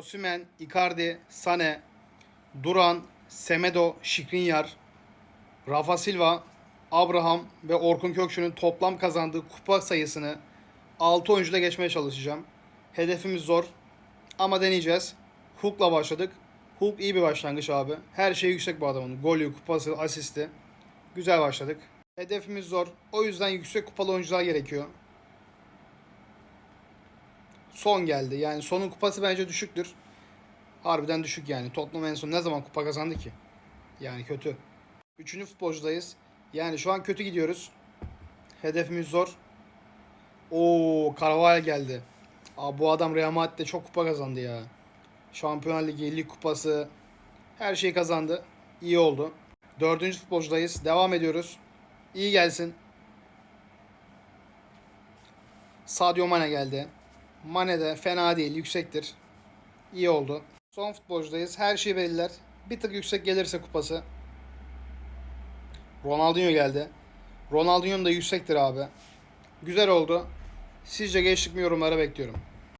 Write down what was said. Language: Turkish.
Osimhen, Icardi, Sane, Duran, Semedo, Şikrinyar, Rafa Silva, Abraham ve Orkun Kökçü'nün toplam kazandığı kupa sayısını 6 oyuncuyla geçmeye çalışacağım. Hedefimiz zor ama deneyeceğiz. Hulk'la başladık. Hulk iyi bir başlangıç abi. Her şey yüksek bu adamın. Golü, kupası, asisti. Güzel başladık. Hedefimiz zor. O yüzden yüksek kupalı oyuncular gerekiyor. Son geldi. Yani sonun kupası bence düşüktür. Harbiden düşük yani. Tottenham en son ne zaman kupa kazandı ki? Yani kötü. Üçüncü futbolcudayız. Yani şu an kötü gidiyoruz. Hedefimiz zor. Oo, Carvalho geldi. Aa, bu adam Real Madrid'de çok kupa kazandı ya. Şampiyonlar Ligi, Lig Kupası her şeyi kazandı. İyi oldu. Dördüncü futbolcudayız. Devam ediyoruz. İyi gelsin. Sadio Mane geldi. Mane de fena değil, yüksektir. İyi oldu. Son futbolcudayız. Her şeyi belirler. Bir tık yüksek gelirse kupası. Ronaldinho geldi. Ronaldinho'nun da yüksektir abi. Güzel oldu. Sizce geçtik mi yorumlara bekliyorum.